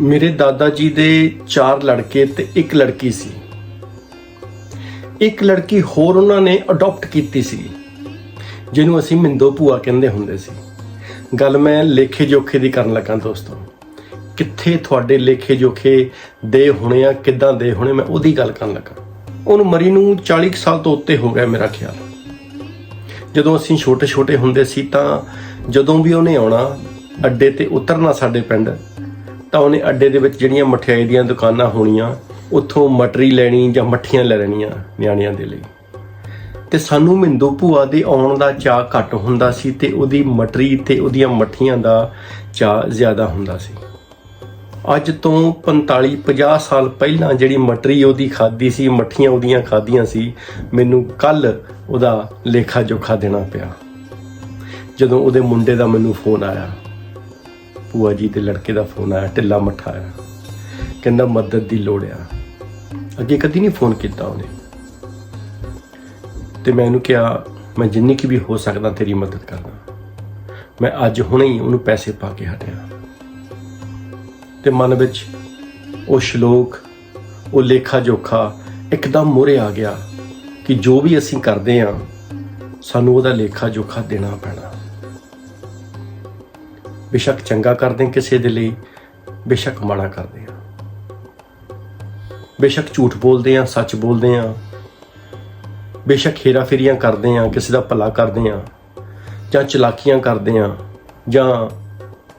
ਮੇਰੇ ਦਾਦਾ ਜੀ ਦੇ ਚਾਰ ਲੜਕੇ ਤੇ ਇੱਕ ਲੜਕੀ ਸੀ। ਇੱਕ ਲੜਕੀ ਹੋਰ ਉਹਨਾਂ ਨੇ ਅਡਾਪਟ ਕੀਤੀ ਸੀ, ਜਿਹਨੂੰ ਅਸੀਂ ਮਿੰਦੋ ਭੂਆ ਕਹਿੰਦੇ ਹੁੰਦੇ ਸੀ। ਗੱਲ ਮੈਂ ਲੇਖੇ ਜੋਖੇ ਦੀ ਕਰਨ ਲੱਗਾ ਦੋਸਤੋ। ਕਿੱਥੇ ਤੁਹਾਡੇ ਲੇਖੇ ਜੋਖੇ ਦੇ ਹੋਣੇ ਆ, ਕਿੱਦਾਂ ਦੇ ਹੋਣੇ, ਮੈਂ ਉਹਦੀ ਗੱਲ ਕਰਨ ਲੱਗਾ। ਉਹਨੂੰ ਮਰੀ ਨੂੰ 40 ਕੁ ਸਾਲ ਤੋਂ ਉੱਤੇ ਹੋ ਗਿਆ ਮੇਰਾ ਖਿਆਲ। ਜਦੋਂ ਅਸੀਂ ਛੋਟੇ ਛੋਟੇ ਹੁੰਦੇ ਸੀ ਤਾਂ ਜਦੋਂ ਵੀ ਉਹਨੇ ਆਉਣਾ, ਅੱਡੇ ਤੇ ਉਤਰਨਾ ਸਾਡੇ ਪਿੰਡ ਤਾਂ ਉਹਨੇ ਅੱਡੇ ਦੇ ਵਿੱਚ ਜਿਹੜੀਆਂ ਮਠਿਆਈ ਦੀਆਂ ਦੁਕਾਨਾਂ ਹੋਣੀਆਂ, ਉੱਥੋਂ ਮਟਰੀ ਲੈਣੀ ਜਾਂ ਮੱਠੀਆਂ ਲੈ ਲੈਣੀਆਂ ਨਿਆਣਿਆਂ ਦੇ ਲਈ। ਤੇ ਸਾਨੂੰ ਮਿੰਦੂ ਭੂਆ ਦੇ ਆਉਣ ਦਾ ਚਾਹ ਘੱਟ ਹੁੰਦਾ ਸੀ ਤੇ ਉਹਦੀ ਮਟਰੀ ਤੇ ਉਹਦੀਆਂ ਮੱਠੀਆਂ ਦਾ ਚਾਹ ਜ਼ਿਆਦਾ ਹੁੰਦਾ ਸੀ। ਅੱਜ ਤੋਂ 45 50 ਸਾਲ ਪਹਿਲਾਂ ਜਿਹੜੀ ਮਟਰੀ ਉਹਦੀ ਖਾਦੀ ਸੀ, ਮੱਠੀਆਂ ਉਹਦੀਆਂ ਖਾਦੀਆਂ ਸੀ, ਮੈਨੂੰ ਕੱਲ ਉਹਦਾ ਲੇਖਾ ਜੋਖਾ ਦੇਣਾ ਪਿਆ। ਜਦੋਂ ਉਹਦੇ ਮੁੰਡੇ ਦਾ ਮੈਨੂੰ ਫੋਨ ਆਇਆ। ਭੂਆ ਜੀ ਦੇ ਲੜਕੇ ਦਾ ਫੋਨ ਆਇਆ, ਢਿੱਲਾ ਮੱਠਾ ਆਇਆ। ਕਹਿੰਦਾ, ਮਦਦ ਦੀ ਲੋੜ ਆ। ਅੱਗੇ ਕਦੀ ਨਹੀਂ ਫੋਨ ਕੀਤਾ ਉਹਨੇ। ਤੇ ਮੈਂ ਉਹਨੂੰ ਕਿਹਾ, ਮੈਂ ਜਿੰਨੀ ਕੀ ਵੀ ਹੋ ਸਕਦਾ ਤੇਰੀ ਮਦਦ ਕਰਦਾ। ਮੈਂ ਅੱਜ ਹੁਣੇ ਹੀ ਉਹਨੂੰ ਪੈਸੇ ਪਾ ਕੇ ਹਟਿਆ। ਤੇ ਮਨ ਵਿੱਚ ਉਹ ਸ਼ਲੋਕ, ਉਹ ਲੇਖਾ ਜੋਖਾ ਇੱਕਦਮ ਮੂਹਰੇ ਆ ਗਿਆ ਕਿ ਜੋ ਵੀ ਅਸੀਂ ਕਰਦੇ ਹਾਂ ਸਾਨੂੰ ਉਹਦਾ ਲੇਖਾ ਜੋਖਾ ਦੇਣਾ ਪੈਣਾ। ਬੇਸ਼ੱਕ ਚੰਗਾ ਕਰਦੇ ਕਿਸੇ ਦੇ ਲਈ, ਬੇਸ਼ੱਕ ਮਾੜਾ ਕਰਦੇ ਹਾਂ। ਬੇਸ਼ੱਕ ਝੂਠ ਬੋਲਦੇ ਹਾਂ, ਸੱਚ ਬੋਲਦੇ ਹਾਂ। ਬੇਸ਼ੱਕ ਹੇਰਾ ਫੇਰੀਆਂ ਕਰਦੇ ਹਾਂ, ਕਿਸੇ ਦਾ ਭਲਾ ਕਰਦੇ ਹਾਂ। ਜਾਂ ਚਲਾਕੀਆਂ ਕਰਦੇ ਹਾਂ, ਜਾਂ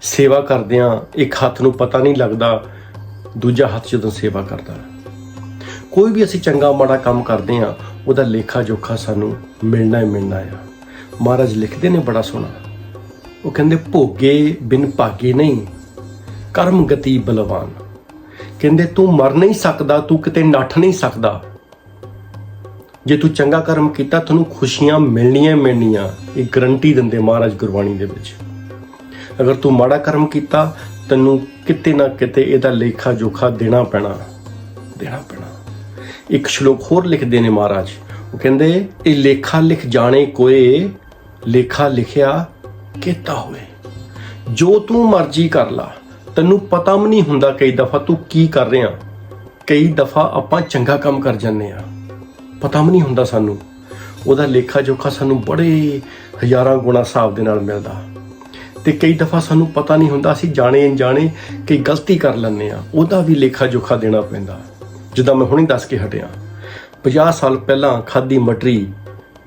ਸੇਵਾ ਕਰਦੇ ਹਾਂ, ਇੱਕ ਹੱਥ ਨੂੰ ਪਤਾ ਨਹੀਂ ਲੱਗਦਾ, ਦੂਜਾ ਹੱਥ ਜਦੋਂ ਸੇਵਾ ਕਰਦਾ ਕੋਈ ਵੀ ਅਸੀਂ ਚੰਗਾ ਮਾੜਾ ਕੰਮ ਕਰਦੇ ਹਾਂ, ਉਹਦਾ ਲੇਖਾ ਜੋਖਾ ਸਾਨੂੰ ਮਿਲਣਾ ਹੀ ਮਿਲਣਾ ਆ। ਮਹਾਰਾਜ ਲਿਖਦੇ ਨੇ ਬੜਾ ਸੋਹਣਾ। ਉਹ ਕਹਿੰਦੇ, ਭੋਗੇ ਬਿਨ ਭਾਗੇ ਨਹੀਂ, ਕਰਮ ਗਤੀ ਬਲਵਾਨ। ਕਹਿੰਦੇ, ਤੂੰ ਮਰ ਨਹੀਂ ਸਕਦਾ, ਤੂੰ ਕਿਤੇ ਨੱਠ ਨਹੀਂ ਸਕਦਾ। ਜੇ ਤੂੰ ਚੰਗਾ ਕਰਮ ਕੀਤਾ, ਤੈਨੂੰ ਖੁਸ਼ੀਆਂ ਮਿਲਣੀਆਂ ਮਿਲਣੀਆਂ, ਇਹ ਗਰੰਟੀ ਦਿੰਦੇ ਮਹਾਰਾਜ ਗੁਰਬਾਣੀ ਦੇ ਵਿੱਚ। ਅਗਰ ਤੂੰ ਮਾੜਾ ਕਰਮ ਕੀਤਾ, ਤੈਨੂੰ ਕਿਤੇ ਨਾ ਕਿਤੇ ਇਹਦਾ ਲੇਖਾ ਜੋਖਾ ਦੇਣਾ ਪੈਣਾ ਦੇਣਾ ਪੈਣਾ। ਇੱਕ ਸ਼ਲੋਕ ਹੋਰ ਲਿਖਦੇ ਨੇ ਮਹਾਰਾਜ। ਉਹ ਕਹਿੰਦੇ, ਇਹ ਲੇਖਾ ਲਿਖ ਜਾਣੇ ਕੋਏ, ਲੇਖਾ ਲਿਖਿਆ ਕੀਤਾ ਹੋਵੇ। ਜੋ ਤੂੰ ਮਰਜ਼ੀ ਕਰ ਲਾ, ਤੈਨੂੰ ਪਤਾ ਵੀ ਨਹੀਂ ਹੁੰਦਾ ਕਈ ਦਫਾ ਤੂੰ ਕੀ ਕਰ ਰਿਹਾ। ਕਈ ਦਫਾ ਆਪਾਂ ਚੰਗਾ ਕੰਮ ਕਰ ਜਾਂਦੇ ਆ ਪਤਾ ਵੀ ਨਹੀਂ ਹੁੰਦਾ ਸਾਨੂੰ। ਉਹਦਾ ਲੇਖਾ ਜੋਖਾ ਸਾਨੂੰ ਬੜੇ ਹਜ਼ਾਰਾਂ ਗੁਣਾ ਹਿਸਾਬ ਦੇ ਨਾਲ ਮਿਲਦਾ। ਤੇ ਕਈ ਦਫਾ ਸਾਨੂੰ ਪਤਾ ਨਹੀਂ ਹੁੰਦਾ, ਅਸੀਂ ਜਾਣੇ ਅਣਜਾਣੇ ਕਿ ਗਲਤੀ ਕਰ ਲੈਂਦੇ ਆ ਉਹਦਾ ਵੀ ਲੇਖਾ ਜੋਖਾ ਦੇਣਾ ਪੈਂਦਾ। ਜਿੱਦਾਂ ਮੈਂ ਹੁਣੇ ਦੱਸ ਕੇ ਹਟਿਆ। 50 ਸਾਲ ਪਹਿਲਾਂ ਖਾਦੀ ਮਟਰੀ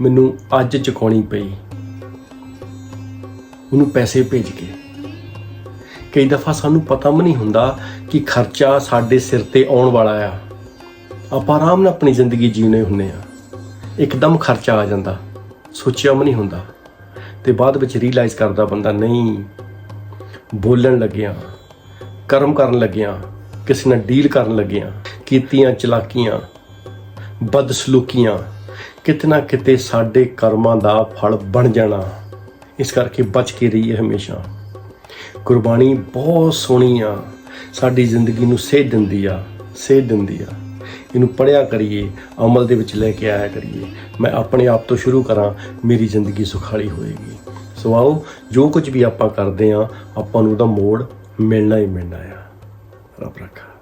ਮੈਨੂੰ ਅੱਜ ਚੁਕਾਉਣੀ ਪਈ। ਉਹਨੂੰ ਪੈਸੇ ਭੇਜ ਕੇ। ਕਈ ਦਫਾ ਸਾਨੂੰ ਪਤਾ ਵੀ ਨਹੀਂ ਹੁੰਦਾ ਕਿ ਖਰਚਾ ਸਾਡੇ ਸਿਰ ਤੇ ਆਉਣ ਵਾਲਾ ਆ। ਆਪਾਂ ਆਰਾਮ ਨਾਲ ਆਪਣੀ ਜ਼ਿੰਦਗੀ ਜੀਉਣੇ ਹੁੰਨੇ ਆ। ਇੱਕਦਮ ਖਰਚਾ ਆ ਜਾਂਦਾ। ਸੋਚਿਆ ਵੀ ਨਹੀਂ ਹੁੰਦਾ। ਤੇ ਬਾਅਦ ਵਿੱਚ ਰੀਅਲਾਈਜ਼ ਕਰਦਾ ਬੰਦਾ, ਨਹੀਂ, ਬੋਲਣ ਲੱਗਿਆ, ਕਰਮ ਕਰਨ ਲੱਗਿਆ, ਕਿਸੇ ਨਾਲ ਡੀਲ ਕਰਨ ਲੱਗਿਆ, ਕੀਤੀਆਂ, ਚਲਾਕੀਆਂ, ਬਦਸਲੂਕੀਆਂ ਕਿਤਨਾ ਕਿਤੇ ਸਾਡੇ ਕਰਮਾਂ ਦਾ ਫਲ ਬਣ ਜਾਣਾ। ਇਸ ਕਰਕੇ ਬਚ ਕੇ ਰਹੀਏ ਹਮੇਸ਼ਾ। ਗੁਰਬਾਣੀ ਬਹੁਤ ਸੋਹਣੀ ਆ। ਸਾਡੀ ਜ਼ਿੰਦਗੀ ਨੂੰ ਸੇਧ ਦਿੰਦੀ ਆ, ਸੇਧ ਦਿੰਦੀ ਆ। ਇਹਨੂੰ ਪੜਿਆ ਕਰੀਏ, ਅਮਲ ਦੇ ਵਿੱਚ ਲੈ ਕੇ ਆਇਆ ਕਰੀਏ। ਮੈਂ ਆਪਣੇ ਆਪ ਤੋਂ ਸ਼ੁਰੂ ਕਰਾਂ, ਮੇਰੀ ਜ਼ਿੰਦਗੀ ਸੁਖਾਲੀ ਹੋਏਗੀ। ਸੋ ਆਓ, ਜੋ ਕੁਝ ਵੀ ਆਪਾਂ ਕਰਦੇ ਆ, ਆਪਾਂ ਨੂੰ ਉਹਦਾ ਮੋੜ ਮਿਲਣਾ ਹੀ ਮਿਲਣਾ ਆ। ਰੱਬ ਰੱਖਾ।